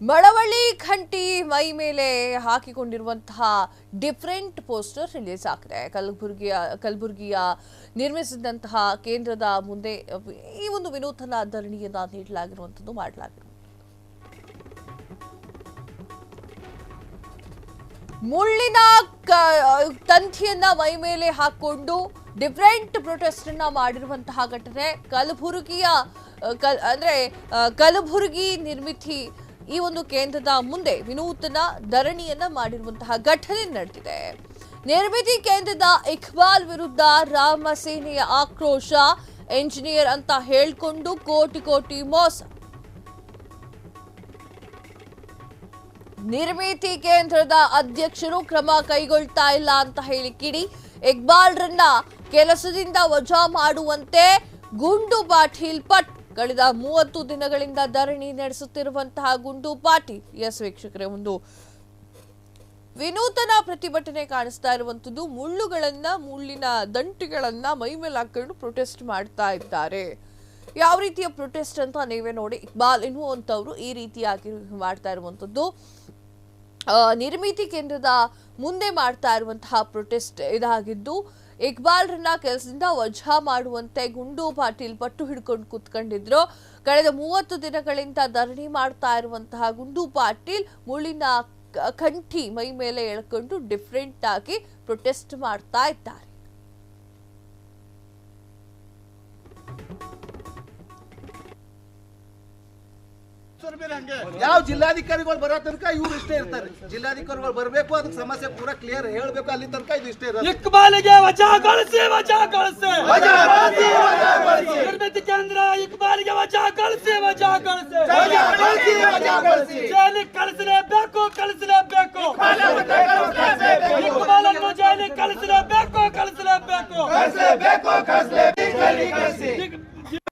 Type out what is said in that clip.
ಮಳವಳ್ಳಿ ಘಂಟಿ ಮೈ ಮೇಲೆ ಹಾಕಿಕೊಂಡಿರುವಂತಹ different poster release ಆಗಿದೆ ಕಲಬುರ್ಗಿಯ ಕಲಬುರ್ಗಿಯ ನಿರ್ಮಿಸಿದಂತಹ ಕೇಂದ್ರದ ಮುಂದೆ ಈ ಒಂದು ವಿನೂತನ ಧರಣಿಯನ್ನ ನೀಡಲಾಗಿರುವಂಥದ್ದು ಮಾಡಲಾಗಿದೆ. ಮುಳ್ಳಿನ ತಂತಿಯನ್ನ ಮೈ ಮೇಲೆ ಹಾಕೊಂಡು ಡಿಫರೆಂಟ್ ಪ್ರೊಟೆಸ್ಟ್ ಅನ್ನ ಮಾಡಿರುವಂತಹ ಘಟನೆ ಕಲಬುರಗಿಯ ಕಲ್- ಅಂದ್ರೆ ಕಲಬುರಗಿ ನಿರ್ಮಿತಿ ಈ ಒಂದು ಕೇಂದ್ರದ ಮುಂದೆ ವಿನೂತನ ಧರಣಿಯನ್ನ ಮಾಡಿರುವಂತಹ ಘಟನೆ ನಡೆದಿದೆ. ನಿರ್ಮಿತಿ ಕೇಂದ್ರದ ಇಕ್ಬಾಲ್ ವಿರುದ್ಧ ರಾಮ ಸೇನೆಯ ಆಕ್ರೋಶ, ಎಂಜಿನಿಯರ್ ಅಂತ ಹೇಳ್ಕೊಂಡು ಕೋಟಿ ಕೋಟಿ ಮೋಸ. ನಿರ್ಮಿತಿ ಕೇಂದ್ರದ ಅಧ್ಯಕ್ಷರು ಕ್ರಮ ಕೈಗೊಳ್ತಾ ಇಲ್ಲ ಅಂತ ಹೇಳಿ ಕಿಡಿ ಇಕ್ಬಾಲ್ರನ್ನ ಕೆಲಸದಿಂದ ವಜಾ ಮಾಡುವಂತೆ ಗುಂಡು ಪಾಟೀಲ್ ಪಟ್ ಕಳೆದ ಮೂವತ್ತು ದಿನಗಳಿಂದ ಧರಣಿ ನಡೆಸುತ್ತಿರುವಂತಹ ಗುಂಡು ಪಾಟಿ ಎಸ್ ವೀಕ್ಷಕರೇ, ಒಂದು ವಿನೂತನ ಪ್ರತಿಭಟನೆ ಕಾಣಿಸ್ತಾ ಇರುವಂತದ್ದು ಮುಳ್ಳುಗಳನ್ನ, ಮುಳ್ಳಿನ ದಂಟಿಗಳನ್ನ ಮೈ ಮೇಲೆ ಹಾಕೊಂಡು ಪ್ರೊಟೆಸ್ಟ್ ಮಾಡ್ತಾ ಇದ್ದಾರೆ. ಯಾವ ರೀತಿಯ ಪ್ರೊಟೆಸ್ಟ್ ಅಂತ ನೀವೇ ನೋಡಿ, ಇಕ್ಬಾಲ್ ಎನ್ನುವಂಥವ್ರು ಈ ರೀತಿಯಾಗಿ ಮಾಡ್ತಾ ಇರುವಂತದ್ದು ನಿರ್ಮಿತಿ ಕೇಂದ್ರದ ಮುಂದೆ ಮಾಡ್ತಾ ಇರುವಂತಹ ಪ್ರೊಟೆಸ್ಟ್ ಇದಾಗಿದ್ದು ಇಕ್ಬಾಲ್ರನ್ನ ಕೆಲಸದಿಂದ ವಜಾ ಮಾಡುವಂತೆ ಗುಂಡು ಪಾಟೀಲ್ ಪಟ್ಟು ಹಿಡ್ಕೊಂಡು ಕೂತ್ಕೊಂಡಿದ್ರು. ಕಳೆದ ಮೂವತ್ತು ದಿನಗಳಿಂದ ಧರಣಿ ಮಾಡ್ತಾ ಇರುವಂತಹ ಗುಂಡು ಪಾಟೀಲ್ ಮುಳ್ಳಿನ ಕಂಠಿ ಮೈ ಮೇಲೆ ಎಳ್ಕೊಂಡು ಡಿಫ್ರೆಂಟ್ ಆಗಿ ಪ್ರೊಟೆಸ್ಟ್ ಮಾಡ್ತಾ ಇದ್ದಾರೆ. ಯಾವ ಜಿಲ್ಲಾಧಿಕಾರಿಗಳು ಬರೋ ತನಕ ಇವ್ರು ಇಷ್ಟೇ ಇರ್ತಾರೆ ಜಿಲ್ಲಾಧಿಕಾರಿಗಳು ಬರಬೇಕು ಅದಕ್ಕೆ ಸಮಸ್ಯೆ ಪೂರಾ ಕ್ಲಿಯರ್ ಹೇಳ್ಬೇಕು ಅಲ್ಲಿ ತನಕ ಇದು ಇಷ್ಟೇ ಇರೋದು ಇಕ್ಬಾಲಿಗೆ ವಜಾಗೊಳಿಸಿ ವಜಾಗೊಳಿಸಿ ನಿರ್ಮಿತಿ ಕೇಂದ್ರ ಇಕ್ಬಾಲಿಗೆ ವಜಾಗೊಳಿಸಿ ವಜಾಗೊಳಿಸಿ ಜೈಲಿಗೆ ಕಳಿಸಲೇಬೇಕು ಕಳಿಸಲೇಬೇಕು ಇಕ್ಬಾಲನ್ನು ಜೈಲಿಗೆ ಕಳಿಸಲೇಬೇಕು ಕಳಿಸಲೇಬೇಕು